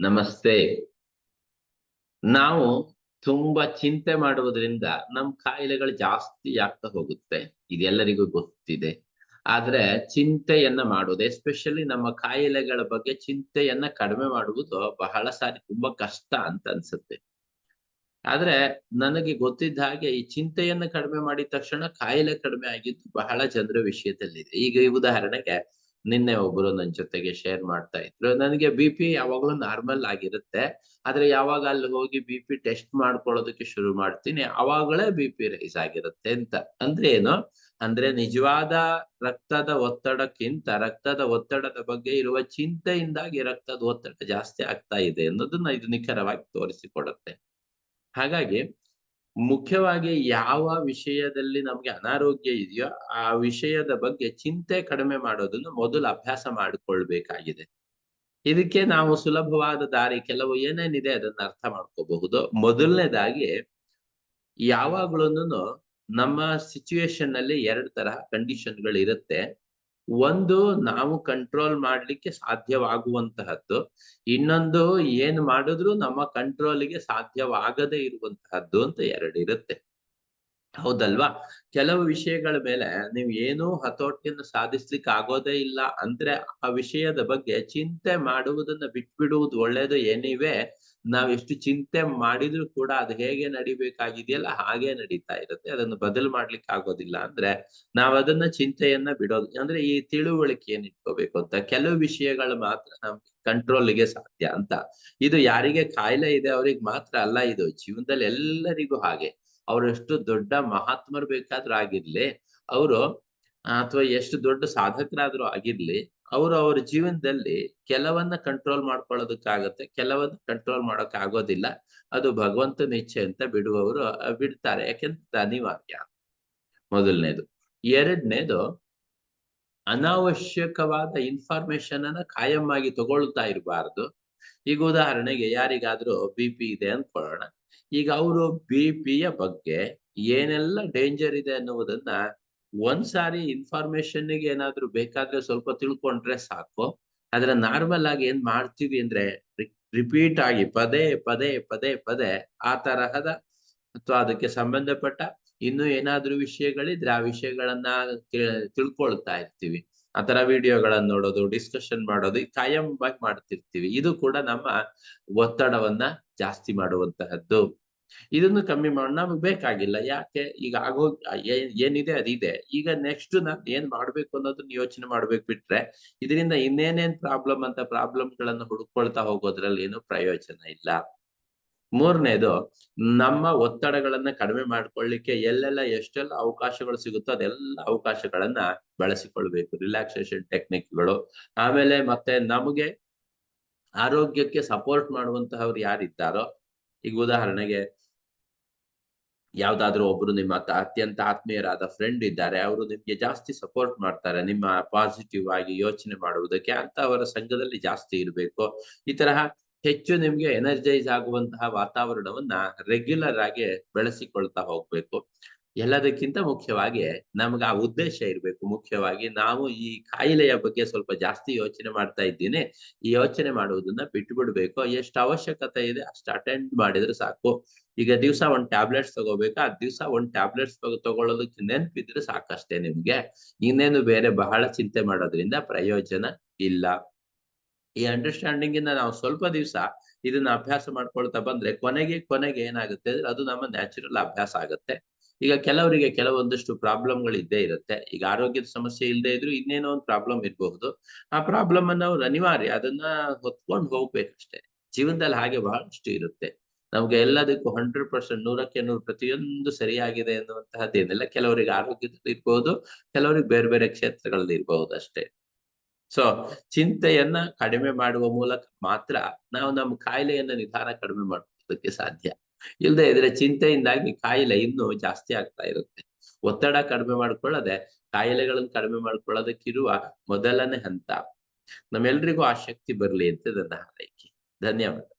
ನಮಸ್ತೆ. ನಾವು ತುಂಬಾ ಚಿಂತೆ ಮಾಡುವುದರಿಂದ ನಮ್ ಕಾಯಿಲೆಗಳು ಜಾಸ್ತಿ ಆಗ್ತಾ ಹೋಗುತ್ತೆ. ಇದೆಲ್ಲರಿಗೂ ಗೊತ್ತಿದೆ. ಆದ್ರೆ ಚಿಂತೆಯನ್ನ ಮಾಡುವುದು ಎಸ್ಪೆಷಲಿ ನಮ್ಮ ಕಾಯಿಲೆಗಳ ಬಗ್ಗೆ ಚಿಂತೆಯನ್ನ ಕಡಿಮೆ ಮಾಡುವುದು ಬಹಳ ಸಾರಿ ತುಂಬಾ ಕಷ್ಟ ಅಂತ ಅನ್ಸುತ್ತೆ. ಆದ್ರೆ ನನಗೆ ಗೊತ್ತಿದ್ದ ಹಾಗೆ ಈ ಚಿಂತೆಯನ್ನ ಕಡಿಮೆ ಮಾಡಿದ ತಕ್ಷಣ ಕಾಯಿಲೆ ಕಡಿಮೆ ಆಗಿದ್ದು ಬಹಳ ಜನರ ವಿಷಯದಲ್ಲಿದೆ. ಈಗ ಈ ಉದಾಹರಣೆಗೆ ನಿನ್ನೆ ಒಬ್ರು ನನ್ ಜೊತೆಗೆ ಶೇರ್ ಮಾಡ್ತಾ ಇದ್ರು. ನನಗೆ ಬಿ ಪಿ ಯಾವಾಗ್ಲೂ ನಾರ್ಮಲ್ ಆಗಿರುತ್ತೆ. ಆದ್ರೆ ಯಾವಾಗ ಅಲ್ಲಿ ಹೋಗಿ ಬಿ ಪಿ ಟೆಸ್ಟ್ ಮಾಡ್ಕೊಳ್ಳೋದಕ್ಕೆ ಶುರು ಮಾಡ್ತೀನಿ, ಅವಾಗಲೇ ಬಿ ಪಿ ರೈಸ್ ಆಗಿರುತ್ತೆ ಅಂತ. ಅಂದ್ರೆ ಏನು? ಅಂದ್ರೆ ನಿಜವಾದ ರಕ್ತದ ಒತ್ತಡಕ್ಕಿಂತ, ರಕ್ತದ ಒತ್ತಡದ ಬಗ್ಗೆ ಇರುವ ಚಿಂತೆಯಿಂದಾಗಿ ರಕ್ತದ ಒತ್ತಡ ಜಾಸ್ತಿ ಆಗ್ತಾ ಇದೆ ಅನ್ನೋದನ್ನ ಇದು ನಿಖರವಾಗಿ ತೋರಿಸಿಕೊಡುತ್ತೆ. ಹಾಗಾಗಿ ಮುಖ್ಯವಾಗಿ ಯಾವ ವಿಷಯದಲ್ಲಿ ನಮ್ಗೆ ಅನಾರೋಗ್ಯ ಇದೆಯೋ ಆ ವಿಷಯದ ಬಗ್ಗೆ ಚಿಂತೆ ಕಡಿಮೆ ಮಾಡೋದನ್ನು ಮೊದಲು ಅಭ್ಯಾಸ ಮಾಡಿಕೊಳ್ಬೇಕಾಗಿದೆ. ಇದಕ್ಕೆ ನಾವು ಸುಲಭವಾದ ದಾರಿ, ಕೆಲವು ಏನೇನಿದೆ ಅದನ್ನ ಅರ್ಥ ಮಾಡ್ಕೋಬಹುದು. ಮೊದಲನೇದಾಗಿ ಯಾವಾಗ್ಲೂ ನಮ್ಮ ಸಿಚುವೇಶನ್ ಅಲ್ಲಿ ಎರಡು ತರಹ ಕಂಡೀಷನ್ಗಳು ಇರುತ್ತೆ ಒಂದು ನಾವು ಕಂಟ್ರೋಲ್ ಮಾಡ್ಲಿಕ್ಕೆ ಸಾಧ್ಯವಾಗುವಂತಹದ್ದು, ಇನ್ನೊಂದು ಏನ್ ಮಾಡಿದ್ರು ನಮ್ಮ ಕಂಟ್ರೋಲಿಗೆ ಸಾಧ್ಯವಾಗದೇ ಇರುವಂತಹದ್ದು ಅಂತ ಎರಡು ಇರುತ್ತೆ ಹೌದಲ್ವಾ? ಕೆಲವು ವಿಷಯಗಳ ಮೇಲೆ ನೀವು ಏನೂ ಹತೋಟಿಯನ್ನು ಸಾಧಿಸ್ಲಿಕ್ಕೆ ಆಗೋದೇ ಇಲ್ಲ ಅಂದ್ರೆ ಆ ವಿಷಯದ ಬಗ್ಗೆ ಚಿಂತೆ ಮಾಡುವುದನ್ನ ಬಿಟ್ಬಿಡುವುದು ಒಳ್ಳೇದು ಏನಿವೆ? ನಾವ್ ಎಷ್ಟು ಚಿಂತೆ ಮಾಡಿದ್ರು ಕೂಡ ಅದು ಹೇಗೆ ನಡಿಬೇಕಾಗಿದೆಯಲ್ಲ ಹಾಗೆ ನಡೀತಾ ಇರುತ್ತೆ. ಅದನ್ನು ಬದಲು ಮಾಡ್ಲಿಕ್ಕೆ ಆಗೋದಿಲ್ಲ ಅಂದ್ರೆ ನಾವ್ ಅದನ್ನ ಚಿಂತೆಯನ್ನ ಬಿಡೋದು. ಅಂದ್ರೆ ಈ ತಿಳುವಳಿಕೆ ಏನ್ ಇಟ್ಕೋಬೇಕು ಅಂತ? ಕೆಲವು ವಿಷಯಗಳು ಮಾತ್ರ ನಮ್ಗೆ ಕಂಟ್ರೋಲ್ಗೆ ಸಾಧ್ಯ ಅಂತ. ಇದು ಯಾರಿಗೆ ಕಾಯಿಲೆ ಇದೆ ಅವ್ರಿಗೆ ಮಾತ್ರ ಅಲ್ಲ, ಇದು ಜೀವನದಲ್ಲಿ ಎಲ್ಲರಿಗೂ ಹಾಗೆ. ಅವ್ರು ಎಷ್ಟು ದೊಡ್ಡ ಮಹಾತ್ಮರು ಬೇಕಾದ್ರೂ ಆಗಿರ್ಲಿ, ಅವರು ಅಥವಾ ಎಷ್ಟು ದೊಡ್ಡ ಸಾಧಕರಾದ್ರೂ ಆಗಿರ್ಲಿ, ಅವರು ಅವ್ರ ಜೀವನದಲ್ಲಿ ಕೆಲವನ್ನ ಕಂಟ್ರೋಲ್ ಮಾಡ್ಕೊಳ್ಳೋದಕ್ಕಾಗತ್ತೆ, ಕೆಲವನ್ನ ಕಂಟ್ರೋಲ್ ಮಾಡೋಕ್ ಆಗೋದಿಲ್ಲ ಅದು ಭಗವಂತನ ಇಚ್ಛೆ ಅಂತ ಬಿಡುವವರು ಬಿಡ್ತಾರೆ. ಯಾಕೆಂತ ಅನಿವಾರ್ಯ. ಮೊದಲನೇದು. ಎರಡನೇದು, ಅನಾವಶ್ಯಕವಾದ ಇನ್ಫಾರ್ಮೇಶನ್ ಅನ್ನ ಕಾಯಂ ಆಗಿ ತಗೊಳ್ತಾ ಇರಬಾರ್ದು. ಈಗ ಉದಾಹರಣೆಗೆ ಯಾರಿಗಾದ್ರೂ ಬಿ ಪಿ ಇದೆ ಅನ್ಕೊಳ್ಳೋಣ. ಈಗ ಅವರು ಬಿ ಪಿಯ ಬಗ್ಗೆ ಏನೆಲ್ಲ ಡೇಂಜರ್ ಇದೆ ಅನ್ನುವುದನ್ನ ಒಂದ್ಸಾರಿ ಇನ್ಫಾರ್ಮೇಶನ್ಗೆ ಏನಾದ್ರೂ ಬೇಕಾದ್ರೆ ಸ್ವಲ್ಪ ತಿಳ್ಕೊಂಡ್ರೆ ಸಾಕು. ಆದ್ರೆ ನಾರ್ಮಲ್ ಆಗಿ ಏನ್ ಮಾಡ್ತೀವಿ ಅಂದ್ರೆ ರಿಪೀಟ್ ಆಗಿ ಪದೇ ಪದೇ ಪದೇ ಪದೇ ಆ ತರಹದ ಅಥವಾ ಅದಕ್ಕೆ ಸಂಬಂಧಪಟ್ಟ ಇನ್ನು ಏನಾದ್ರೂ ವಿಷಯಗಳಿದ್ರೆ ಆ ವಿಷಯಗಳನ್ನ ತಿಳ್ಕೊಳ್ತಾ ಇರ್ತೀವಿ. ಆ ವಿಡಿಯೋಗಳನ್ನ ನೋಡೋದು ಡಿಸ್ಕಷನ್ ಮಾಡೋದು ಕಾಯಂ ಆಗಿ ಮಾಡ್ತಿರ್ತೀವಿ. ಇದು ಕೂಡ ನಮ್ಮ ಒತ್ತಡವನ್ನ ಜಾಸ್ತಿ ಮಾಡುವಂತಹದ್ದು. ಇದನ್ನು ಕಮ್ಮಿ ಮಾಡ, ನಮ್ಗೆ ಬೇಕಾಗಿಲ್ಲ. ಯಾಕೆ? ಈಗ ಆಗೋ ಏನಿದೆ ಅದಿದೆ. ಈಗ ನೆಕ್ಸ್ಟ್ ನಾನು ಏನ್ ಮಾಡ್ಬೇಕು ಅನ್ನೋದನ್ನ ಯೋಚನೆ ಮಾಡ್ಬೇಕು ಬಿಟ್ರೆ, ಇದರಿಂದ ಇನ್ನೇನೇನ್ ಪ್ರಾಬ್ಲಮ್ ಅಂತ ಪ್ರಾಬ್ಲಮ್ ಗಳನ್ನ ಹುಡುಕೊಳ್ತಾ ಹೋಗೋದ್ರಲ್ಲಿ ಏನು ಪ್ರಯೋಜನ ಇಲ್ಲ. ಮೂರನೇದು, ನಮ್ಮ ಒತ್ತಡಗಳನ್ನ ಕಡಿಮೆ ಮಾಡ್ಕೊಳ್ಳಿಕ್ಕೆ ಎಲ್ಲೆಲ್ಲ ಎಷ್ಟೆಲ್ಲ ಅವಕಾಶಗಳು ಸಿಗುತ್ತೋ ಅದೆಲ್ಲ ಅವಕಾಶಗಳನ್ನ ಬಳಸಿಕೊಳ್ಬೇಕು. ರಿಲ್ಯಾಕ್ಸೇಷನ್ ಟೆಕ್ನಿಕ್ಗಳು. ಆಮೇಲೆ ಮತ್ತೆ ನಮಗೆ ಆರೋಗ್ಯಕ್ಕೆ ಸಪೋರ್ಟ್ ಮಾಡುವಂತಹವ್ರು ಯಾರಿದ್ದಾರೋ, ಈಗ ಉದಾಹರಣೆಗೆ ಯಾವ್ದಾದ್ರು ಒಬ್ರು ನಿಮ್ಮ ಅತ್ಯಂತ ಆತ್ಮೀಯರಾದ ಫ್ರೆಂಡ್ ಇದ್ದಾರೆ, ಅವರು ನಿಮ್ಗೆ ಜಾಸ್ತಿ ಸಪೋರ್ಟ್ ಮಾಡ್ತಾರೆ, ನಿಮ್ಮ ಪಾಸಿಟಿವ್ ಆಗಿ ಯೋಚನೆ ಮಾಡುವುದಕ್ಕೆ ಅಂತ ಅವರ ಸಂಘದಲ್ಲಿ ಜಾಸ್ತಿ ಇರಬೇಕು. ಈ ತರಹ ಹೆಚ್ಚು ನಿಮ್ಗೆ ಎನರ್ಜೈಸ್ ಆಗುವಂತಹ ವಾತಾವರಣವನ್ನ ರೆಗ್ಯುಲರ್ ಆಗಿ ಬೆಳೆಸಿಕೊಳ್ತಾ ಹೋಗ್ಬೇಕು. ಎಲ್ಲದಕ್ಕಿಂತ ಮುಖ್ಯವಾಗಿ ನಮ್ಗೆ ಆ ಉದ್ದೇಶ ಇರಬೇಕು. ಮುಖ್ಯವಾಗಿ ನಾವು ಈ ಕಾಯಿಲೆಯ ಬಗ್ಗೆ ಸ್ವಲ್ಪ ಜಾಸ್ತಿ ಯೋಚನೆ ಮಾಡ್ತಾ ಇದ್ದೀನಿ. ಈ ಯೋಚನೆ ಮಾಡುವುದನ್ನ ಬಿಟ್ಟು ಬಿಡ್ಬೇಕು ಎಷ್ಟು ಅವಶ್ಯಕತೆ ಇದೆ ಅಷ್ಟು ಅಟೆಂಡ್ ಮಾಡಿದ್ರೆ ಸಾಕು. ಈಗ ದಿವಸ ಒಂದ್ ಟ್ಯಾಬ್ಲೆಟ್ಸ್ ತಗೋಬೇಕು? ಆ ದಿವಸ ಒಂದ್ ಟ್ಯಾಬ್ಲೆಟ್ಸ್ ತಗೊಳ್ಳೋದಕ್ಕೆ ನೆನ್ಪಿದ್ರೆ ಸಾಕಷ್ಟೇ ನಿಮ್ಗೆ. ಇನ್ನೇನು ಬೇರೆ ಬಹಳ ಚಿಂತೆ ಮಾಡೋದ್ರಿಂದ ಪ್ರಯೋಜನ ಇಲ್ಲ. ಈ ಅಂಡರ್ಸ್ಟ್ಯಾಂಡಿಂಗ್ ಇಂದ ನಾವು ಸ್ವಲ್ಪ ದಿವಸ ಇದನ್ನ ಅಭ್ಯಾಸ ಮಾಡ್ಕೊಳ್ತಾ ಬಂದ್ರೆ ಕೊನೆಗೆ ಕೊನೆಗೆ ಏನಾಗುತ್ತೆ ಅಂದ್ರೆ ಅದು ನಮ್ಮ ನ್ಯಾಚುರಲ್ ಅಭ್ಯಾಸ ಆಗುತ್ತೆ. ಈಗ ಕೆಲವರಿಗೆ ಕೆಲವೊಂದಷ್ಟು ಪ್ರಾಬ್ಲಮ್ಗಳು ಇದ್ದೇ ಇರುತ್ತೆ. ಈಗ ಆರೋಗ್ಯದ ಸಮಸ್ಯೆ ಇಲ್ಲದೆ ಇದ್ರು ಇನ್ನೇನೋ ಒಂದು ಪ್ರಾಬ್ಲಮ್ ಇರಬಹುದು. ಆ ಪ್ರಾಬ್ಲಮ್ ಅನ್ನ ಅವ್ರು ಅನಿವಾರ್ಯ ಅದನ್ನ ಹೊತ್ಕೊಂಡು ಹೋಗ್ಬೇಕಷ್ಟೇ. ಜೀವನದಲ್ಲಿ ಹಾಗೆ ಬಹಳಷ್ಟು ಇರುತ್ತೆ. ನಮ್ಗೆ ಎಲ್ಲದಕ್ಕೂ ಹಂಡ್ರೆಡ್ ಪರ್ಸೆಂಟ್ ನೂರಕ್ಕೆ ನೂರು ಪ್ರತಿಯೊಂದು ಸರಿಯಾಗಿದೆ ಅನ್ನುವಂತಹದ್ದೇನಿಲ್ಲ. ಕೆಲವರಿಗೆ ಆರೋಗ್ಯದಲ್ಲಿ ಇರ್ಬಹುದು ಕೆಲವರಿಗೆ ಬೇರೆ ಬೇರೆ ಕ್ಷೇತ್ರಗಳಲ್ಲಿ ಇರಬಹುದು ಅಷ್ಟೇ. ಸೊ ಚಿಂತೆಯನ್ನ ಕಡಿಮೆ ಮಾಡುವ ಮೂಲಕ ಮಾತ್ರ ನಾವು ನಮ್ಮ ಕಾಯಿಲೆಯನ್ನ ನಿಧಾನ ಕಡಿಮೆ ಮಾಡೋದಕ್ಕೆ ಸಾಧ್ಯ. ಇಲ್ಲದೆ ಇದ್ರೆ ಚಿಂತೆಯಿಂದಾಗಿ ಕಾಯಿಲೆ ಇನ್ನೂ ಜಾಸ್ತಿ ಆಗ್ತಾ ಇರುತ್ತೆ. ಒತ್ತಡ ಕಡಿಮೆ ಮಾಡ್ಕೊಳ್ಳದೆ, ಕಾಯಿಲೆಗಳನ್ನು ಕಡಿಮೆ ಮಾಡ್ಕೊಳ್ಳೋದಕ್ಕಿರುವ ಮೊದಲನೇ ಹಂತ. ನಮ್ಮೆಲ್ರಿಗೂ ಆ ಶಕ್ತಿ ಬರ್ಲಿ ಅಂತ ನನ್ನ ಹಾರೈಕೆ. ಧನ್ಯವಾದ.